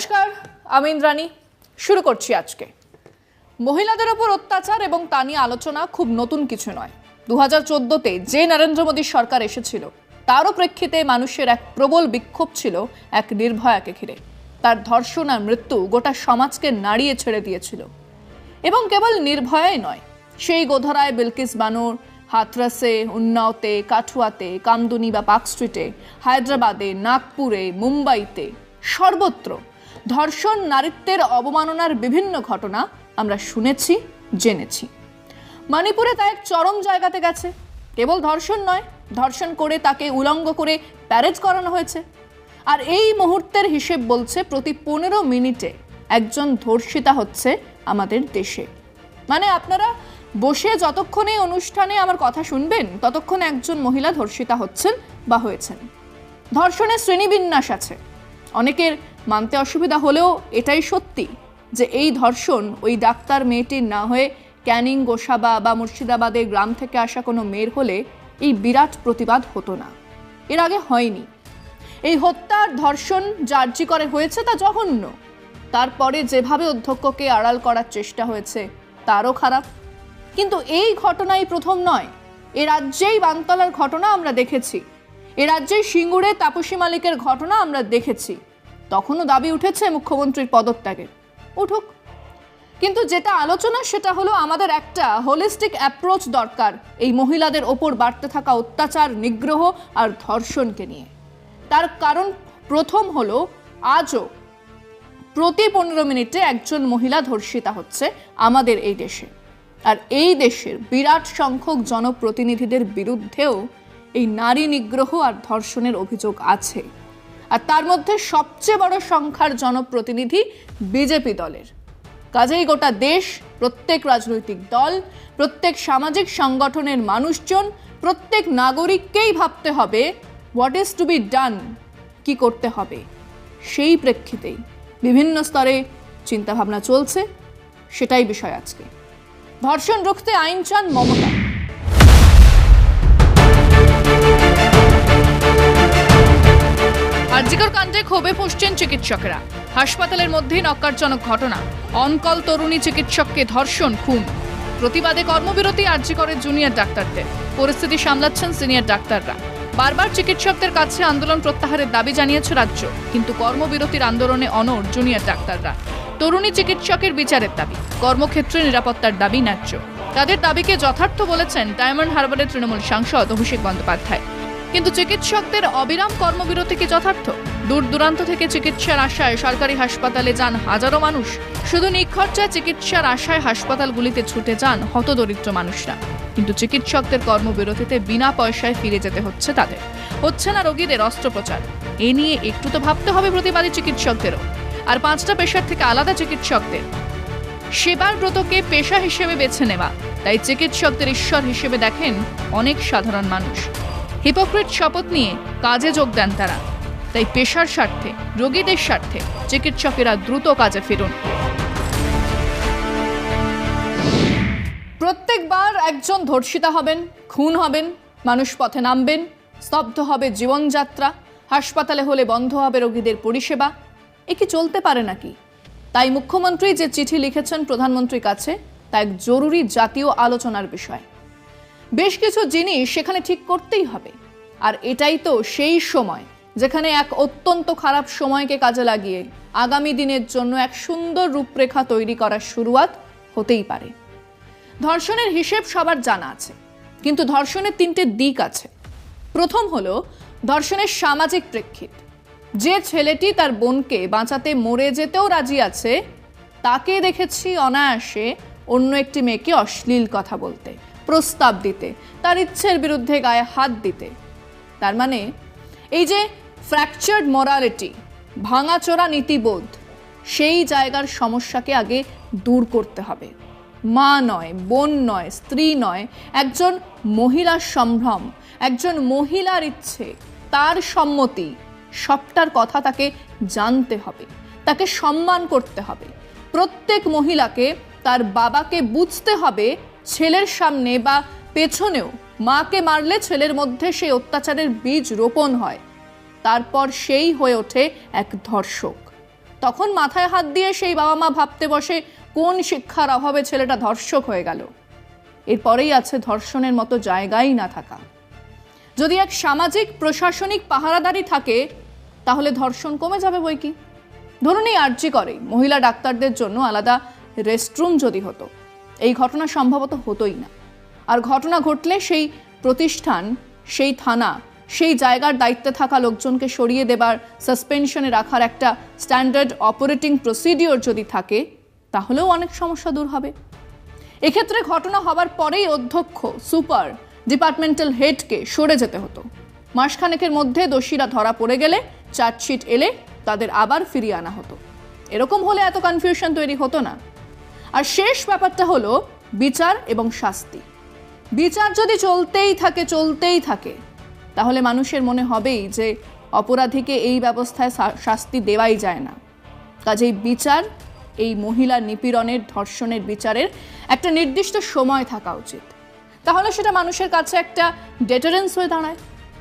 নমস্কার, আমি ইন্দ্রাণী। শুরু করছি আজকে। মহিলাদের ওপর অত্যাচার এবং তা নিয়ে আলোচনা খুব নতুন কিছু নয়। দু হাজার চোদ্দোতে যে নরেন্দ্র মোদীর সরকার এসেছিল, তারও প্রেক্ষিতে মানুষের এক প্রবল বিক্ষোভ ছিল এক নির্ভয়াকে ঘিরে। তার ধর্ষণ আর মৃত্যু গোটা সমাজকে নাড়িয়ে ছেড়ে দিয়েছিল। এবং কেবল নির্ভয়াই নয়, সেই গোধরায় বিলকিস বানুর হাতরাসে উন্নাওতে, কাঠুয়াতে, কামদুনি বা পার্ক স্ট্রিটে, হায়দ্রাবাদে, নাগপুরে, মুম্বাইতে সর্বত্র ধর্ষণ, নারীত্বের অবমাননার বিভিন্ন ঘটনা আমরা শুনেছি, জেনেছি। মণিপুরে তা এক চরম জায়গাতে গেছে। কেবল ধর্ষণ নয়, ধর্ষণ করে তাকে উলঙ্গ করে প্যারেজ করানো হয়েছে। আর এই মুহূর্তের হিসেব বলছে প্রতি পনেরো মিনিটে একজন ধর্ষিতা হচ্ছে আমাদের দেশে। মানে আপনারা বসে যতক্ষণ এই অনুষ্ঠানে আমার কথা শুনবেন, ততক্ষণ একজন মহিলা ধর্ষিতা হচ্ছেন বা হয়েছেন। ধর্ষণের শ্রেণীবিন্যাস আছে। অনেকের মানতে অসুবিধা হলেও এটাই সত্যি যে এই ধর্ষণ ওই ডাক্তার মেয়েটির না হয়ে ক্যানিং গোসাবা বা মুর্শিদাবাদের গ্রাম থেকে আসা কোনো মেয়ের হলে এই বিরাট প্রতিবাদ হতো না। এর আগে হয়নি। এই হত্যার ধর্ষণ যার্জি করে হয়েছে তা জঘন্য। তারপরে যেভাবে অধ্যক্ষকে আড়াল করার চেষ্টা হয়েছে, তারও খারাপ। কিন্তু এই ঘটনাই প্রথম নয়। এ রাজ্যেই বানতলার ঘটনা আমরা দেখেছি। এ রাজ্যেই সিঙ্গুরে তাপসী মালিকের ঘটনা আমরা দেখেছি। তখনও দাবি উঠেছে মুখ্যমন্ত্রীর পদত্যাগের। উঠুক। কিন্তু যেটা আলোচনা, সেটা হলো আমাদের একটা হোলিস্টিক অ্যাপ্রোচ দরকার এই মহিলাদের ওপর বাড়তে থাকা অত্যাচার, নিগ্রহ আর ধর্ষণকে নিয়ে। তার কারণ প্রথম হলো আজও প্রতি পনেরো মিনিটে একজন মহিলা ধর্ষিতা হচ্ছে আমাদের এই দেশে। আর এই দেশের বিরাট সংখ্যক জনপ্রতিনিধিদের বিরুদ্ধেও এই নারী নিগ্রহ আর ধর্ষণের অভিযোগ আছে। আর তার মধ্যে সবচেয়ে বড় সংখ্যার জনপ্রতিনিধি বিজেপি দলের। কাজেই গোটা দেশ, প্রত্যেক রাজনৈতিক দল, প্রত্যেক সামাজিক সংগঠনের মানুষজন, প্রত্যেক নাগরিককেই ভাবতে হবে what is to be done কি করতে হবে? সেই প্রেক্ষিতেই বিভিন্ন স্তরে চিন্তাভাবনা চলছে, সেটাই বিষয় আজকে। ধর্ষণ রুখতে আইন চান মমতা আরজিকর কাণ্ডে ক্ষোভে ফুসছেন চিকিৎসকেরা। হাসপাতালের মধ্যেই নক্কারজনক ঘটনা। অনকল তরুণী চিকিৎসককে ধর্ষণ, খুন। প্রতিবাদে কর্মবিরতি আরজিকরের জুনিয়র ডাক্তারদের। পরিস্থিতি সামলাচ্ছেন সিনিয়র ডাক্তাররা। বারবার চিকিৎসকদের কাছে আন্দোলন প্রত্যাহারের দাবি জানিয়েছে রাজ্য, কিন্তু কর্মবিরতির আন্দোলনে অনড় জুনিয়র ডাক্তাররা। তরুণী চিকিৎসকের বিচারের দাবি, কর্মক্ষেত্রে নিরাপত্তার দাবি ন্যায্য। তাদের দাবিকে যথার্থ বলেছেন ডায়মন্ড হারবারের তৃণমূল সাংসদ অভিষেক বন্দ্যোপাধ্যায়। কিন্তু চিকিৎসকদের অবিরাম কর্মবিরতি কি যথার্থ? দূর দূরান্ত থেকে চিকিৎসার আশায় সরকারি হাসপাতালে যান হাজারো মানুষ। শুধু নিখরচায় চিকিৎসার আশায় হাসপাতালগুলিতে ছুটে যান হতদরিদ্র মানুষরা। কিন্তু চিকিৎসকদের কর্মবিরতিতে বিনা পয়সায় ফিরে যেতে হচ্ছে তাদের। হচ্ছে না রোগীদের অস্ত্রোপচার। এ নিয়ে একটু তো ভাবতে হবে প্রতিবাদী চিকিৎসকদেরও। আর পাঁচটা পেশার থেকে আলাদা চিকিৎসকদের। সেবার ব্রতকে পেশা হিসেবে বেছে নেওয়া। তাই চিকিৎসকদের ঈশ্বর হিসেবে দেখেন অনেক সাধারণ মানুষ। হিপোক্রেট শপথ নিয়ে কাজে যোগ দেন তারা। তাই পেশার স্বার্থে, রোগীদের স্বার্থে চিকিৎসকেরা দ্রুত কাজে ফিরুন। প্রত্যেকবার একজন ধর্ষিতা হবেন, খুন হবেন, মানুষ পথে নামবেন, স্তব্ধ হবে জীবনযাত্রা, হাসপাতালে হলে বন্ধ হবে রোগীদের পরিষেবা। এ কি চলতে পারে নাকি? তাই মুখ্যমন্ত্রী যে চিঠি লিখেছেন প্রধানমন্ত্রীর কাছে, তা এক জরুরি জাতীয় আলোচনার বিষয়। বেশ কিছু জিনিস সেখানে ঠিক করতেই হবে। আর এটাই তো সেই সময়, যেখানে এক অত্যন্ত খারাপ সময়কে কাজে লাগিয়ে আগামী দিনের জন্য এক সুন্দর রূপরেখা তৈরি করার শুরুয়াত হতেই পারে। ধর্ষণের হিসেব সবার জানা আছে, কিন্তু ধর্ষণের তিনটে দিক আছে। প্রথম হলো, ধর্ষণের সামাজিক প্রেক্ষিত। যে ছেলেটি তার বোনকে বাঁচাতে মরে যেতেও রাজি আছে তাকে দেখেছি অনায়াসে অন্য একটি মেয়েকে অশ্লীল কথা বলতে। প্রস্তাব দিতে, তার ইচ্ছের বিরুদ্ধে গায়ে হাত দিতে। তার মানে এই যে ফ্র্যাকচার্ড মোরালিটি ভাঙাচোরা নীতিবোধ, সেই জায়গার সমস্যাকে আগে দূর করতে হবে। মা নয়, বোন নয়, স্ত্রী নয়, একজন মহিলার সম্ভ্রম, একজন মহিলার ইচ্ছে, তার সম্মতি, সবটার কথা তাকে জানতে হবে, তাকে সম্মান করতে হবে। প্রত্যেক মহিলাকে তার বাবাকে বুঝতে হবে ছেলের সামনে বা পেছনেও মাকে মারলে ছেলের মধ্যে সেই অত্যাচারের বীজ রোপণ হয়। তারপর সেই হয়ে ওঠে এক ধর্ষক। তখন মাথায় হাত দিয়ে সেই বাবা মা ভাবতে বসে, কোন শিক্ষার অভাবে ছেলেটা ধর্ষক হয়ে গেল? এরপরেই আছে ধর্ষণের মতো জায়গাই না থাকা। যদি এক সামাজিক, প্রশাসনিক পাহারাদারি থাকে, তাহলে ধর্ষণ কমে যাবে বই কি? ধরুন এই আর্জি করে, মহিলা ডাক্তারদের জন্য আলাদা রেস্টরুম যদি হতো। এই ঘটনা সম্ভবত হতোই না। আর ঘটনা ঘটলে সেই প্রতিষ্ঠান, সেই থানা, সেই জায়গার দায়িত্বে থাকা লোকজনকে সরিয়ে দেবার সাসপেনশনে রাখার একটা স্ট্যান্ডার্ড অপারেটিং প্রসিডিওর যদি থাকে, তাহলেও অনেক সমস্যা দূর হবে। এক্ষেত্রে ঘটনা হবার পরেই অধ্যক্ষ, সুপার, ডিপার্টমেন্টাল হেডকে সরে যেতে হতো। মাসখানেকের মধ্যে দোষীরা ধরা পড়ে গেলে, চার্জশিট এলে তাদের আবার ফিরিয়ে আনা হতো। এরকম হলে এত কনফিউশন তৈরি হতো না। আর শেষ ব্যাপারটা হলো বিচার এবং শাস্তি। বিচার যদি চলতেই থাকে চলতেই থাকে, তাহলে মানুষের মনে হবেই যে অপরাধীকে এই ব্যবস্থায় শাস্তি দেওয়াই যায় না। কাজেই বিচার, এই মহিলা নিপীড়নের, ধর্ষণের বিচারের একটা নির্দিষ্ট সময় থাকা উচিত। তাহলে সেটা মানুষের কাছে একটা ডেটারেন্স হয়ে দাঁড়ায়।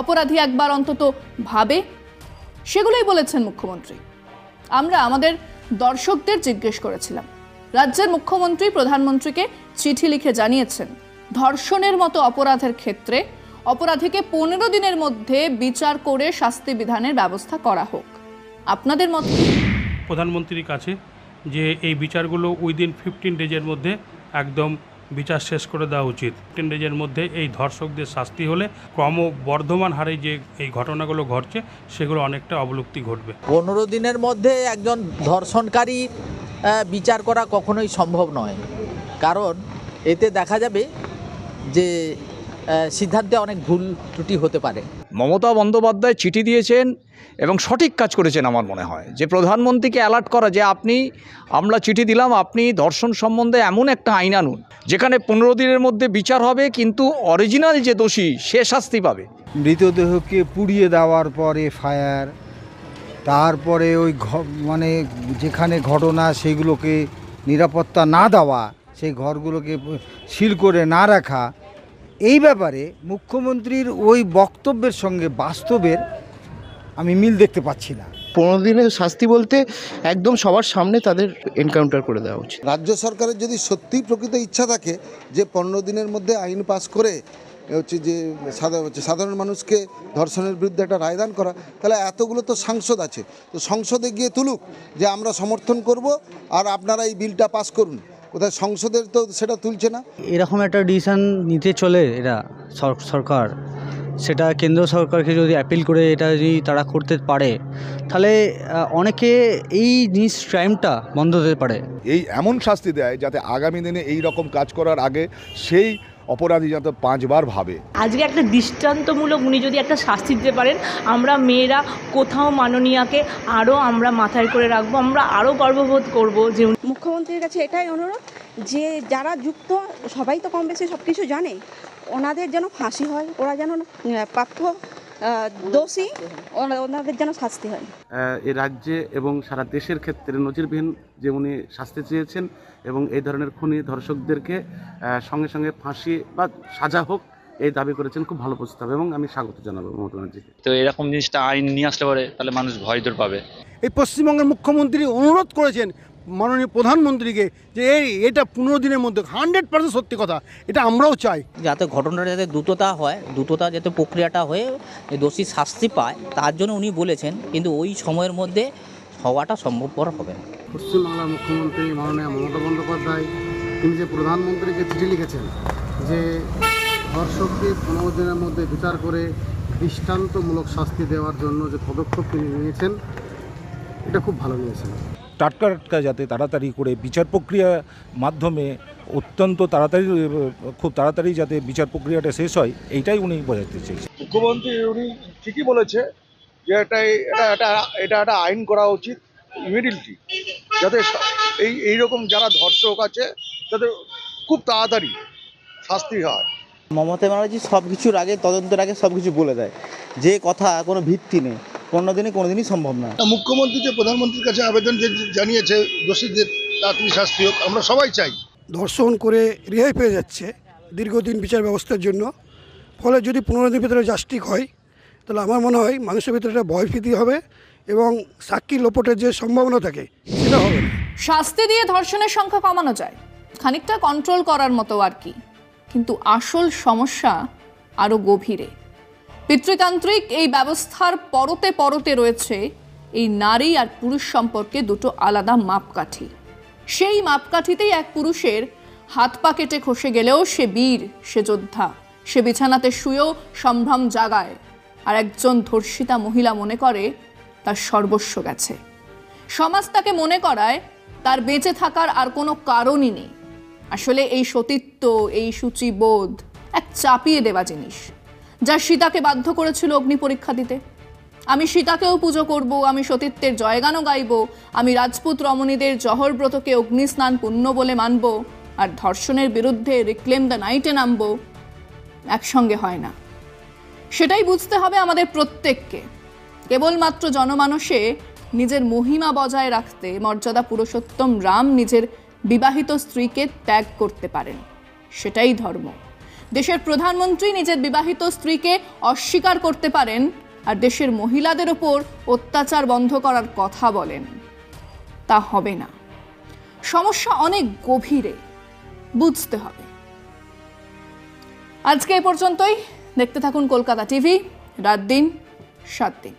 অপরাধী একবার অন্তত ভাবে, সেগুলোই বলেছেন মুখ্যমন্ত্রী। আমরা আমাদের দর্শকদের জিজ্ঞেস করেছিলাম রাজ্যের মুখ্যমন্ত্রী প্রধানমন্ত্রীকে চিঠি লিখে জানিয়েছেন, ধর্ষণের মতো অপরাধের ক্ষেত্রে অপরাধীকে পনেরো দিনের মধ্যে বিচার করে শাস্তি বিধানের ব্যবস্থা করা হোক। আপনাদের মত? প্রধানমন্ত্রীর কাছে যে এই বিচারগুলো উইদিন ফিফটিন ডেজের মধ্যে একদম বিচার শেষ করে দেওয়া উচিত। ফিফটিন ডেজের মধ্যে এই ধর্ষকদের শাস্তি হলে ক্রমবর্ধমান হারে যে এই ঘটনাগুলো ঘটছে সেগুলো অনেকটা অবলুপ্তি ঘটবে। পনেরো দিনের মধ্যে একজন ধর্ষণকারী বিচার করা কখনোই সম্ভব নয়। কারণ এতে দেখা যাবে যে সিদ্ধান্তে অনেক ভুল ত্রুটি হতে পারে। মমতা বন্দ্যোপাধ্যায় চিঠি দিয়েছেন এবং সঠিক কাজ করেছেন আমার মনে হয়। যে প্রধানমন্ত্রীকে অ্যালার্ট করা যে আপনি আমরা চিঠি দিলাম আপনি ধর্ষণ সম্বন্ধে এমন একটা আইন আনুন যেখানে পনেরো দিনের মধ্যে বিচার হবে, কিন্তু অরিজিনাল যে দোষী, সে শাস্তি পাবে। মৃতদেহকে পুড়িয়ে দেওয়ার পরে ফায়ার তারপরে ওই মানে যেখানে ঘটনা সেগুলোকে নিরাপত্তা না দেওয়া, সেই ঘরগুলোকে সিল করে না রাখা, এই ব্যাপারে মুখ্যমন্ত্রীর ওই বক্তব্যের সঙ্গে বাস্তবের আমি মিল দেখতে পাচ্ছি না। পনেরো দিনের শাস্তি বলতে একদম সবার সামনে তাদের এনকাউন্টার করে দেওয়া উচিত। রাজ্য সরকারের যদি সত্যিই প্রকৃত ইচ্ছা থাকে যে পনেরো দিনের মধ্যে আইন পাস করে হচ্ছে যে সাধারণ মানুষকে ধর্ষণের বিরুদ্ধে একটা রায়দান করা তাহলে এতগুলো তো সাংসদ আছে। তো সংসদে গিয়ে তুলুক যে আমরা সমর্থন করব আর আপনারা এই বিলটা পাস করুন। কোথায় সংসদের তো সেটা তুলছে না। এরকম একটা ডিসিশন নিতে চলে এরা সরকার। সেটা কেন্দ্র সরকারকে যদি অ্যাপিল করে এটা যদি তারা করতে পারে তাহলে অনেকে এই জিনিস ক্রাইমটা বন্ধ হতে পারে। এই এমন শাস্তি দেয় যাতে আগামী দিনে এই রকম কাজ করার আগে সেই অপরাধী যাতে পাঁচবার ভাবে। আজকে একটা দৃষ্টান্তমূলক উনি যদি একটা শাস্তি দিতে পারেন আমরা মেয়েরা কোথাও মাননীয়াকে আরও আমরা মাথায় করে রাখব আমরা আরও গর্ববোধ করব যে মুখ্যমন্ত্রীর কাছে এটাই অনুরোধ যে যারা যুক্ত সবাই তো কম বেশি সব কিছু জানে। ওনাদের যেন ফাঁসি হয় ওরা যেন প্রাপ্য দোষী ওনা- ওনাদের যেন শাস্তি হয়। এ রাজ্যে এবং সারা দেশের ক্ষেত্রে নজিরবিহীন যে উনি শাস্তি চেয়েছেন এবং এই ধরনের খুনি ধর্ষকদেরকে সঙ্গে সঙ্গে ফাঁসি বা সাজা হোক এই দাবি করেছেন খুব ভালো প্রস্তাব এবং আমি স্বাগত জানাব মমতা ব্যানার্জিকে। তো এরকম জিনিসটা আইন নিয়ে আসতে পারে তাহলে মানুষ ভয় দূর পাবে। এই পশ্চিমবঙ্গের মুখ্যমন্ত্রী অনুরোধ করেছেন মাননীয় প্রধানমন্ত্রীকে যে এই এটা পনেরো দিনের মধ্যে হান্ড্রেড পার্সেন্ট সত্যি কথা এটা আমরাও চাই। যাতে ঘটনাটা যাতে দ্রুততা হয় দ্রুততা যাতে প্রক্রিয়াটা হয়ে দোষী শাস্তি পায় তার জন্য উনি বলেছেন কিন্তু ওই সময়ের মধ্যে হওয়াটা সম্ভবপর হবে না। পশ্চিমবাংলার মুখ্যমন্ত্রী মাননীয় মমতা বন্দ্যোপাধ্যায় তিনি যে প্রধানমন্ত্রীকে চিঠি লিখেছেন যে ধর্ষককে পনেরো দিনের মধ্যে বিচার করে দৃষ্টান্তমূলক শাস্তি দেওয়ার জন্য যে পদক্ষেপ তিনি নিয়েছেন এটা খুব ভালো নিয়েছেন। টাটকা টাটকা যাতে তাড়াতাড়ি করে বিচার প্রক্রিয়া মাধ্যমে অত্যন্ত তাড়াতাড়ি খুব তাড়াতাড়ি যাতে বিচার প্রক্রিয়াটা শেষ হয় এইটাই উনি বোঝাতে চেয়েছেন। মুখ্যমন্ত্রী উনি ঠিকই বলেছে যে এটা এটা এটা এটা একটা আইন করা উচিত ইমিডিয়েটলি যাতে এই এইরকম যারা ধর্ষক আছে যাতে খুব তাড়াতাড়ি শাস্তি হয়। মমতা ব্যানার্জি সব কিছুর আগে তদন্তের আগে সব কিছু বলে দেয়। যে কথা কোনো ভিত্তি নেই। পনেরো দিনে কোনো দিনই সম্ভব না। মুখ্যমন্ত্রী যে প্রধানমন্ত্রীর কাছে আবেদন জানিয়েছে দোষীদের তাড়াতাড়ি শাস্তি হোক আমরা সবাই চাই। ধর্ষণ করে রেহাই পেয়ে যাচ্ছে দীর্ঘদিন বিচার ব্যবস্থার জন্য। ফলে যদি পনেরো দিনের ভিতরে জাস্টিক হয় তাহলে আমার মনে হয় মানুষের ভিতরে একটা ভয় ভীতি হবে এবং সাক্ষী লোপটের যে সম্ভাবনা থাকে সেটা হবে শাস্তি দিয়ে ধর্ষণের সংখ্যা কমানো যায়। খানিকটা কন্ট্রোল করার মতো আর কি। কিন্তু আসল সমস্যা আরও গভীরে। পিতৃতান্ত্রিক এই ব্যবস্থার পরতে পরতে রয়েছে এই নারী আর পুরুষ সম্পর্কে দুটো আলাদা মাপকাঠি। সেই মাপকাঠিতেই এক পুরুষের হাত পা কেটে খসে গেলেও সে বীর, সে যোদ্ধা, সে বিছানাতে শুয়েও সম্ভ্রম জাগায় আর একজন ধর্ষিতা মহিলা মনে করে তার সর্বস্ব গেছে। সমাজ তাকে মনে করায় তার বেঁচে থাকার আর কোনো কারণই নেই। আসলে এই সতীত্ব, এই সূচিবোধ এক চাপিয়ে দেওয়া জিনিস। যা সীতাকে বাধ্য করেছিল অগ্নি পরীক্ষা দিতে। আমি সীতাকেও পুজো করব, আমি সতীত্বের জয়গানও গাইব, আমি রাজপুত রমণীদের জহর জহরব্রতকে অগ্নিস্নান পুণ্য বলে মানব, আর ধর্ষণের বিরুদ্ধে রিক্লেম দ্য নাইটে নামব, একসঙ্গে হয় না। সেটাই বুঝতে হবে আমাদের প্রত্যেককে। কেবলমাত্র জনমানসে নিজের মহিমা বজায় রাখতে মর্যাদা পুরুষোত্তম রাম নিজের বিবাহিত স্ত্রীকে ত্যাগ করতে পারেন। সেটাই ধর্ম। দেশের প্রধানমন্ত্রী নিজের বিবাহিত স্ত্রীকে অস্বীকার করতে পারেন আর দেশের মহিলাদের ওপর অত্যাচার বন্ধ করার কথা বলেন। তা হবে না। সমস্যা অনেক গভীরে। বুঝতে হবে। আজকে এ পর্যন্তই। দেখতে থাকুন কলকাতা টিভি, রাত দিন, সাত দিন।